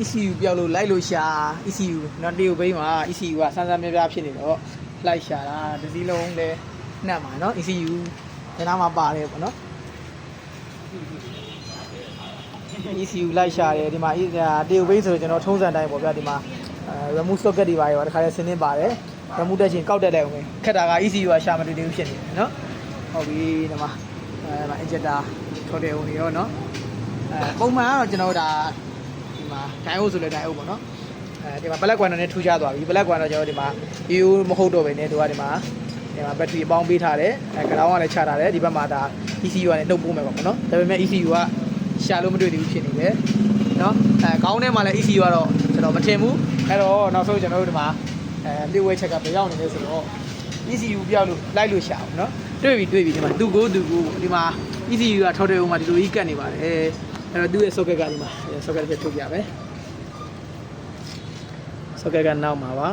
ECU ပြောက်လို့လိုက်လို့ရှာ ECU နော်တေကိုဘိန်းမှာ ECU ကဆန်းဆန်းပြပြဖြစ်နေတော့လိုက်ရှာတာတစ်စီးလုံးလည်းနှက်မှာနော် ECU ညနာမှာပါတယ်ပေါ့နော် ECU လိုက်ရှာတယ်ဒီမှာတေကိုဘိန်းဆိုတော့ကျွန်တော်ထုံးစံတိုင်းပေါ့ဗျာဒီမှာ remove socket တွေပါတယ်ဗျာတခါလဲဆင်းနေပါတယ် remove တက်ချင်းကောက်တက်လိုက်အောင်ပဲခက်တာက ECU ကရှာမတွေ့သေးဘူးဖြစ်နေတယ်နော်ဟုတ်ပြီဒီမှာအဲ injector ထော်တယ်ဝင်ရောနော်အဲပုံမှန်ကတော့ကျွန်တော်ဒါ ဒိုင်အိုဆိုလဲဒိုင်အိုပေါ့နော်အဲဒီမှာ black quantum နဲ့ထူးခြားသွားပြီ black quantum ကျွန်တော်ဒီမှာ EU မဟုတ်တော့ဘဲနဲ့တို့ကဒီမှာဒီမှာ battery အပေါင်းပေးထားတယ်အဲ ground ကလည်းချထားတယ်ဒီဘက်မှာဒါ ECU ကလည်းနှုတ်ပိုးမယ်ပေါ့နော်ဒါပေမဲ့ ECU ကရှာလို့မတွေ့သေးဘူးဖြစ်နေတယ်နော်အဲခေါင်းထဲမှာလည်း ECU ကတော့ကျွန်တော်မထင်ဘူးအဲ့တော့နောက်ဆုံးကျွန်တော်တို့ဒီမှာအဲလေဝဲချက်ကဘယ်ရောက်နေလဲဆိုတော့ ECU ပြောက်လို့လိုက်လို့ရှာအောင်နော်တွေ့ပြီတွေ့ပြီဒီမှာသူကိုသူကိုဒီမှာ ECU ကထောက်တယ်ဟိုမှာဒီလိုကြီးကတ်နေပါတယ် အဲ့တော့သူ့ရဲ့ socket ကဒီမှာ socket တစ်ထုတ်ပြမယ် socket ကနောက်မှာပါ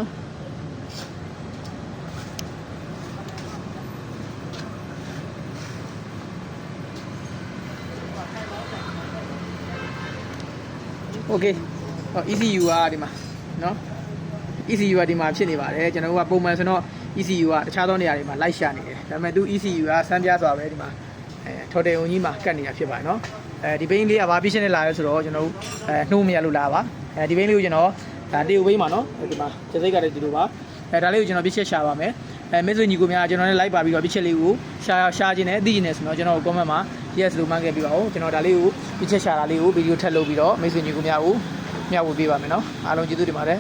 โอเคဟော ECU ကဒီမှာเนาะ ECU ကဒီမှာဖြစ်နေပါတယ်ကျွန်တော်တို့ကပုံမှန်ဆိုတော့ ECU ကတခြားသောနေရာတွေမှာလိုက်ရှာနေတယ်ဒါပေမဲ့သူ ECU ကစမ်းပြစွာပဲဒီမှာအဲထော်တယ်ုံကြီးမှာကတ်နေတာဖြစ်ပါတယ်เนาะ အဲဒီဘိန်းလေးကဘာဖြစ်ရှင်းနဲ့လာလဲဆိုတော့ကျွန်တော်တို့အဲနှိုးမရလို့လာပါအဲဒီဘိန်းလေးကိုကျွန်တော်ဒါတေယိုဘိန်းပါနော်ဒီမှာကျစိတ်ကလည်းဒီလိုပါအဲဒါလေးကိုကျွန်တော်ပြည့်ချက်ရှာပါမယ်အဲမိတ်ဆွေညီကိုများကျွန်တော်လည်း like ပါပြီးတော့ပြည့်ချက်လေးကိုရှာရှာခြင်းနဲ့အသိခြင်းနဲ့ဆိုတော့ကျွန်တော် comment မှာ yes လို့မှတ်ခဲ့ပြီးပါဦးကျွန်တော်ဒါလေးကိုပြည့်ချက်ရှာတာလေးကိုဗီဒီယိုထပ်လုပ်ပြီးတော့မိတ်ဆွေညီကိုများကိုမျှဝေပေးပါမယ်နော်အားလုံးကျေးဇူးတင်ပါတယ်